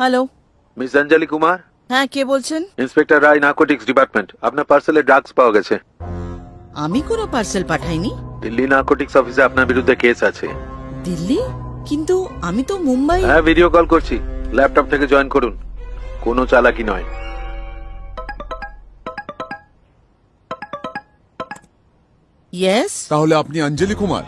Hello miss অঞ্জলি কুমার হ্যাঁ কে বলছেন? Inspector রায় narcotics department আপনার পার্সেলে ড্রাগস পাওয়া গেছে। আমি কোনো পার্সেল পাঠাইনি। দিল্লি নার্কোটিক্স অফিসে আপনার বিরুদ্ধে কেস আছে। দিল্লি? কিন্তু আমি তো মুম্বাই হ্যাঁ ভিডিও কল করছি। ল্যাপটপ থেকে জয়েন করুন। কোনো চালাকি নয়। ইয়েস তাহলে আপনি অঞ্জলি কুমার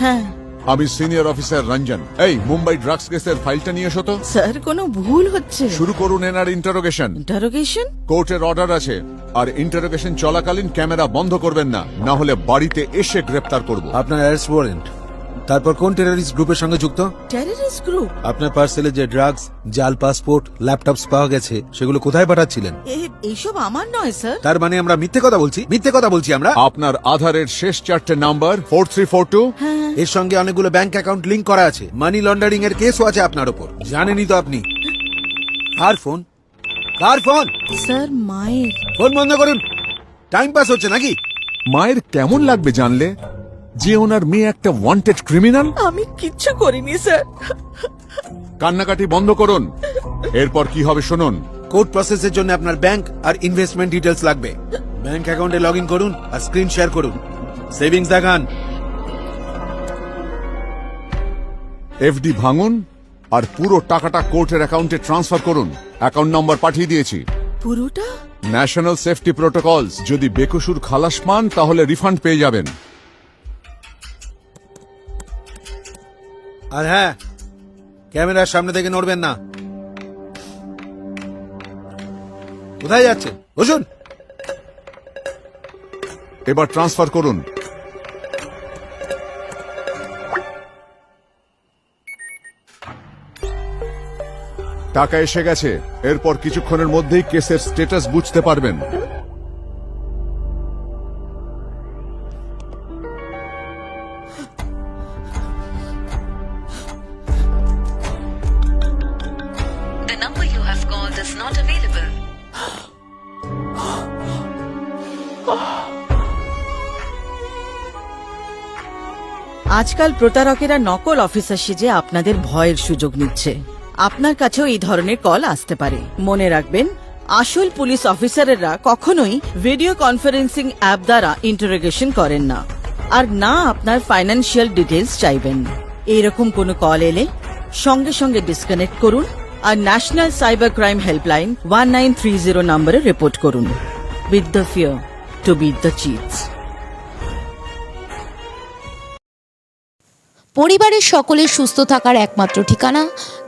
হ্যাঁ। আমি সিনিয়র অফিসার রঞ্জন। এই মুম্বাই ড্রাগস কেসের ফাইলটা নিয়ে এসো তো। স্যার কোনো ভুল হচ্ছে? শুরু করুন এনার ইন্টারোগেশন। ইন্টারোগেশন? কোর্টের অর্ডার আছে। আর ইন্টারোগেশন চলাকালীন ক্যামেরা বন্ধ করবেন না না হলে বাড়িতে এসে গ্রেপ্তার করব। আপনার অ্যারেস্ট ওয়ারেন্ট তারপর কোন টেররিস্ট গ্রুপের সঙ্গে যুক্ত? টেররিস্ট গ্রুপ আপনার পার্সেলে যে ড্রাগস জাল পাসপোর্ট ল্যাপটপস পাওয়া গেছে সেগুলো কোথায় পাঠাচ্ছিলেন? এইসব আমার নয় স্যার তার মানে আমরা মিথ্যে কথা বলছি? মিথ্যে কথা বলছি আমরা? আপনার আধারের শেষ চারটে number four three four two এর সঙ্গে অনেকগুলো ব্যাংক অ্যাকাউন্ট লিংক করা আছে। মানি লন্ডারিং এর কেসও আছে আপনার ওপর। জানেনই তো আপনি। কার ফোন কার ফোন স্যার মায়ের। ফোন বন্ধ করুন। টাইম পাস হচ্ছে নাকি? মায়ের কেমন লাগবে জানলে? যে ওনার মেয়ে একটা ওয়ান্টেড ক্রিমিনাল আমি কিচ্ছু করিনি স্যার। কান্নাকাটি বন্ধ করুন। এরপর কি হবে শুনুন। কোর্ট প্রসেসের জন্য আপনার ব্যাংক আর ইনভেস্টমেন্ট ডিটেলস লাগবে। ব্যাংক অ্যাকাউন্টে লগ ইন করুন আর স্ক্রিন শেয়ার করুন। সেভিংস দেখান। এফডি ভাঙুন আর পুরো টাকাটা কোর্টের অ্যাকাউন্টে ট্রান্সফার করুন। অ্যাকাউন্ট নম্বর পাঠিয়ে দিয়েছি। পুরোটা? ন্যাশনাল সেফটি প্রোটোকলস যদি বেকসুর খালাস পান তাহলে রিফান্ড পেয়ে যাবেন। আর হ্যাঁ ক্যামেরার সামনে থেকে নড়বেন না। কোথায় যাচ্ছে? বসুন। এবার ট্রান্সফার করুন। টাকা এসে গেছে। এরপর কিছুক্ষণের মধ্যেই কেসের স্টেটাস বুঝতে পারবেন। Is not available. আজকাল প্রতারকেরা নকল অফিসার সেজে আপনাদের ভয়ের সুযোগ নিচ্ছে। আপনার কাছেও এই ধরনের কল আসতে পারে। মনে রাখবেন, আসল পুলিশ অফিসারেরা কখনোই ভিডিও কনফারেন্সিং অ্যাপ দ্বারা ইন্টারোগেশন করেন না। আর না আপনার ফাইন্যান্সিয়াল ডিটেলস চাইবেন। এইরকম কোনো কল এলে সঙ্গে সঙ্গে ডিসকানেক্ট করুন আর national cyber crime helpline one nine three zero নম্বরে রিপোর্ট করুন। With the fear to beat the cheats পরিবারের সকলের সুস্থ থাকার একমাত্র ঠিকানা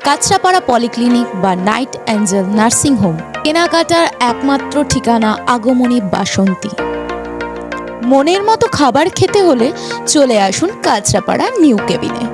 কাঁচরাপাড়া পলিক্লিনিক বা নাইট অ্যাঞ্জেল নার্সিং হোম। কেনাকাটার একমাত্র ঠিকানা আগমনী বাসন্তী। মনের মতো খাবার খেতে হলে চলে আসুন Kanchrapara new cabin.